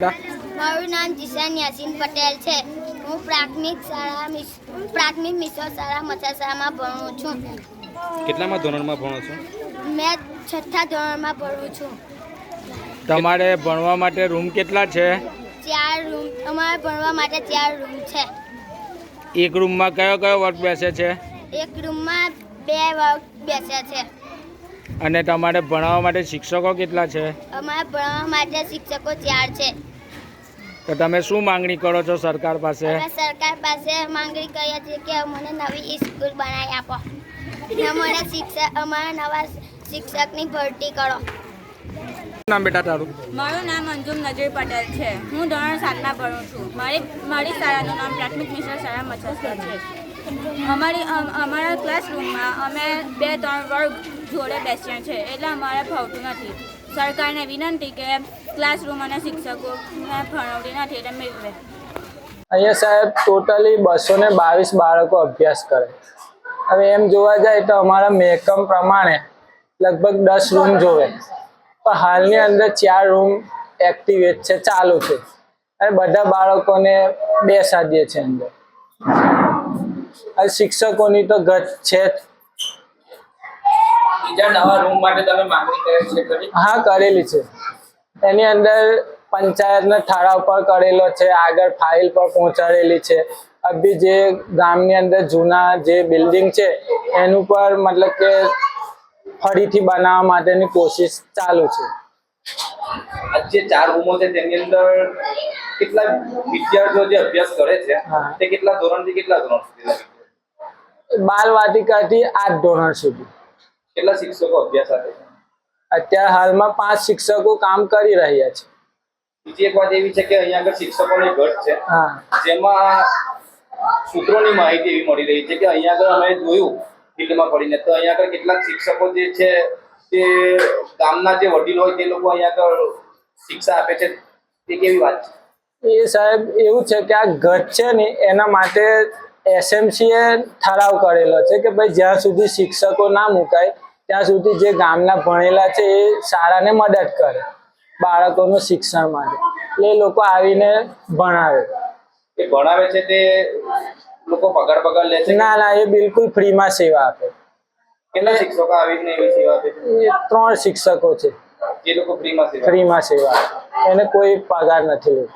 મારું નામ જીશાન યાસીન પટેલ છે. હું પ્રાથમિક શાળા પ્રાથમિક મિશ્ર શાળા મસાસામાં ભણું છું. કેટલામાં ધોરણમાં ભણો છો? મેં છઠ્ઠા ધોરણમાં ભણું છું. તમારે ભણવા માટે રૂમ કેટલા છે? ચાર રૂમ અમારે ભણવા માટે ચાર રૂમ છે. એક રૂમમાં કયો કયો વર્ગ બેસે છે? એક રૂમમાં બે વર્ગ બેસે છે. અને તમારે ભણાવવા માટે શિક્ષકો કેટલા છે? અમારે ભણવા માટે શિક્ષકો ચાર છે. તો તમે શું માંગણી કરો છો સરકાર પાસે? સરકાર પાસે માંગણી કરીએ છીએ કે અમને નવી સ્કૂલ બનાવી આપો. અમારા શિક્ષક અમારા નવા શિક્ષકની ભરતી કરો. નામ બેટા તારું? મારું નામ અંજુમ નજીર પટેલ છે. હું ધોરણ સાતમાં ભણું છું. મારી મારી શાળાનું નામ પ્રાથમિક મિશ્ર શાળા મચ્છર છે. અમારી અમ- અમારા ક્લાસરૂમમાં અમે બે ત્રણ વર્ગ જોડે બેસીએ છીએ. એટલે અમારે ફાવતું નથી. સરકારને વિનંતી કે ક્લાસરૂમ અને શિક્ષકો ફાળવણી નથી એટલે મેળવે. અહીંયા સાહેબ ટોટલી બસો ને બાવીસ બાળકો અભ્યાસ કરે. હવે એમ જોવા જાય તો અમારા મેકમ પ્રમાણે લગભગ દસ રૂમ જોવે. પણ હાલની અંદર ચાર રૂમ એક્ટિવેટ છે, ચાલુ છે. અને બધા બાળકોને બેસાડીએ છે અંદર. શિક્ષકોની તો ઘટ છે જ. બીજા નવા રૂમ માટે તમે માંગણી કરેલી છે ખરી? હા કરેલી છે. એની અંદર પંચાયતના ઠરાવ પર કરેલો છે આગળ ફાઇલ પર પહોંચાડેલી છે. અભી જે ગામની અંદર જૂના જે બિલ્ડિંગ છે એનું પર મતલબ કે ફરીથી બનાવવા માટેની કોશિશ ચાલુ છે. જે ચાર રૂમો છે તેની અંદર કેટલા વિદ્યાર્થીઓ જે અભ્યાસ કરે છે તે કેટલા ધોરણથી કેટલા ધોરણ સુધી? બાલ વાટિકાથી આઠ ધોરણ સુધી. કેટલા શિક્ષકો અભ્યાસ આપે છે? અત્યારે હાલમાં પાંચ શિક્ષકો કામ કરી રહ્યા છે. બીજી એક વાત એવી છે કે અહીંયા આગળ શિક્ષકોની ઘટ છે. જેમાં સૂત્રોની માહિતી એવી મળી રહી છે કે અહીંયા આગળ અમે જોયું ફિલ્ડમાં પડીને. તો અહીંયા આગળ કેટલાક શિક્ષકો જે છે તે ગામના જે વડીલો હોય તે લોકો અહીંયા આગળ શિક્ષા આપે છે. તે કેવી વાત છે? એ સાહેબ એવું છે કે આ ઘટ છે ને એના માટે એસએમસીએ ઠરાવ કરેલો છે કે ભાઈ જ્યાં સુધી શિક્ષકો ના મુકાય ત્યાં સુધી જે ગામના ભણેલા છે એ શાળાને મદદ કરે બાળકોનું શિક્ષણ માટે. એટલે એ લોકો આવીને ભણાવે. એ ભણાવે છે તે લોકો પગાર પગાર લે છે? ના ના એ બિલકુલ ફ્રીમાં સેવા આપે. કેટલા શિક્ષકો આવીને એવી સેવા આપે છે? ત્રણ શિક્ષકો છે. જે લોકો ફ્રીમાં સેવા આપે? ફ્રીમાં સેવા એને કોઈ પગાર નથી લેતો.